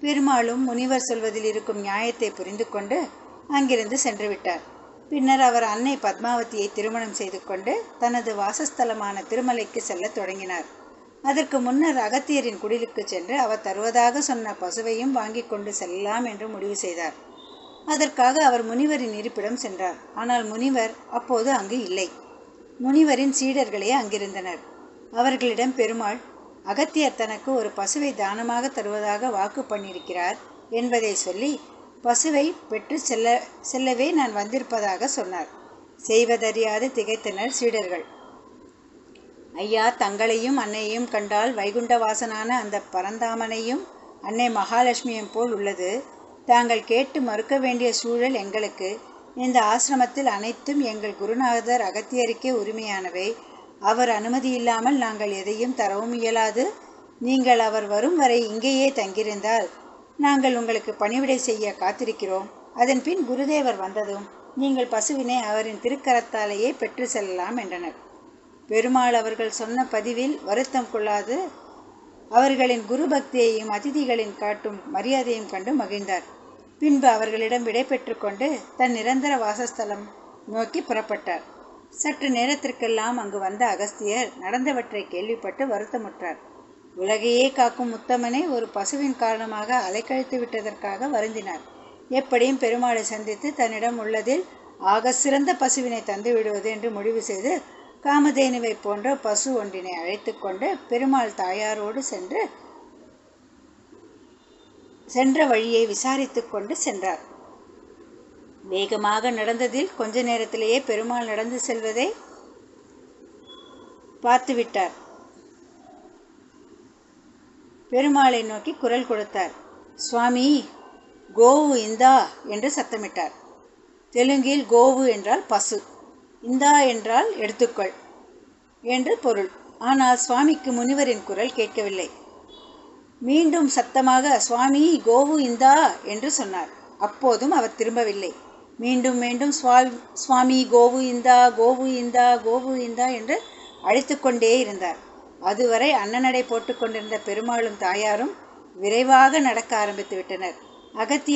பெருமாளும் முனிவர் சொல்வதில் இருக்கும் நியாயத்தை புரிந்து கொண்டு அங்கிருந்து சென்று விட்டார். பின்னர் அவர் அன்னை பத்மாவதியை திருமணம் செய்து கொண்டு தனது வாசஸ்தலமான திருமலைக்கு செல்லத் தொடங்கினார். அதற்கு முன்னர் அகத்தியரின் குடிலுக்கு சென்று அவர் தருவதாக சொன்ன பசுவையும் வாங்கி கொண்டு செல்லலாம் என்று முடிவு செய்தார். அதற்காக அவர் முனிவரின் இருப்பிடம் சென்றார். ஆனால் முனிவர் அப்போது அங்கு இல்லை. முனிவரின் சீடர்களே அங்கிருந்தனர். அவர்களிடம் பெருமாள் அகத்தியர் தனக்கு ஒரு பசுவை தானமாக தருவதாக வாக்கு பண்ணியிருக்கிறார் என்பதை சொல்லி பசுவை பெற்று செல்ல செல்லவே நான் வந்திருப்பதாக சொன்னார். செய்வதறியாது திகைத்தனர் சீடர்கள். ஐயா தங்களையும் அன்னையையும் கண்டால் வைகுண்டவாசனான அந்த பரந்தாமனையும் அன்னை மகாலட்சுமியும் போல் உள்ளது. தாங்கள் கேட்டு மறுக்க வேண்டிய சூழல் எங்களுக்கு. இந்த ஆசிரமத்தில் அனைத்தும் எங்கள் குருநாதர் அகத்தியருக்கே உரிமையானவை. அவர் அனுமதி இல்லாமல் நாங்கள் எதையும் தரவும் இயலாது. நீங்கள் அவர் வரும் வரை இங்கேயே தங்கியிருந்தால் நாங்கள் உங்களுக்கு பணிவிடை செய்ய காத்திருக்கிறோம். அதன் பின் குருதேவர் வந்ததும் நீங்கள் பசுவினை அவரின் திருக்கரத்தாலேயே பெற்று செல்லலாம் என்றனர். பெருமாள் அவர்கள் சொன்ன பதிவில் வருத்தம் கொள்ளாது அவர்களின் குரு பக்தியையும் அதிதிகளின் காட்டும் மரியாதையும் கண்டு மகிழ்ந்தார். பின்பு அவர்களிடம் விடை கொண்டு தன் நிரந்தர வாசஸ்தலம் நோக்கி புறப்பட்டார். சற்று நேரத்திற்கெல்லாம் அங்கு வந்த அகஸ்தியர் நடந்தவற்றை கேள்விப்பட்டு வருத்தமுற்றார். உலகையே காக்கும் முத்தமனை ஒரு பசுவின் காரணமாக அலைக்கழித்து விட்டதற்காக வருந்தினார். எப்படியும் பெருமாளை சந்தித்து தன்னிடம் உள்ளதில் ஆக சிறந்த பசுவினை தந்து விடுவது என்று முடிவு செய்து காமதேனுவை போன்ற பசு ஒன்றினை அழைத்து கொண்டு பெருமாள் தாயாரோடு சென்று சென்ற வழியை விசாரித்து கொண்டு சென்றார். வேகமாக நடந்ததில் கொஞ்ச நேரத்திலேயே பெருமாள் நடந்து செல்வதை பார்த்துவிட்டார். பெருமாளை நோக்கி குரல் கொடுத்தார். சுவாமி கோவு இந்தா என்று சத்தமிட்டார். தெலுங்கில் கோவு என்றால் பசு இந்தா என்றால் எடுத்துக்கொள் என்று பொருள். ஆனால் சுவாமிக்கு முனிவரின் குரல் கேட்கவில்லை. மீண்டும் சத்தமாக சுவாமி கோவு இந்தா என்று சொன்னார். அப்போதும் அவர் திரும்பவில்லை. மீண்டும் மீண்டும் சுவாமி சுவாமி கோவு இந்தா கோவு இந்தா கோவு இந்தா என்று அழைத்து கொண்டே இருந்தார். அதுவரை அன்னநடை போட்டுக்கொண்டிருந்த பெருமாளும் தாயாரும் விரைவாக நடக்க ஆரம்பித்து விட்டனர். அகத்திய